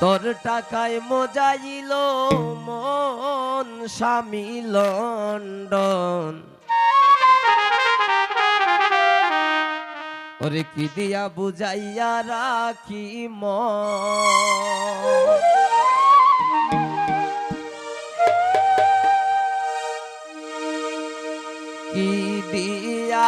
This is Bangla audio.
তোর টাকায় মজাইল মন স্বামী লন্ডন। ওরে কি দিয়া বুঝাইয়া রাখি মন? কি দিয়া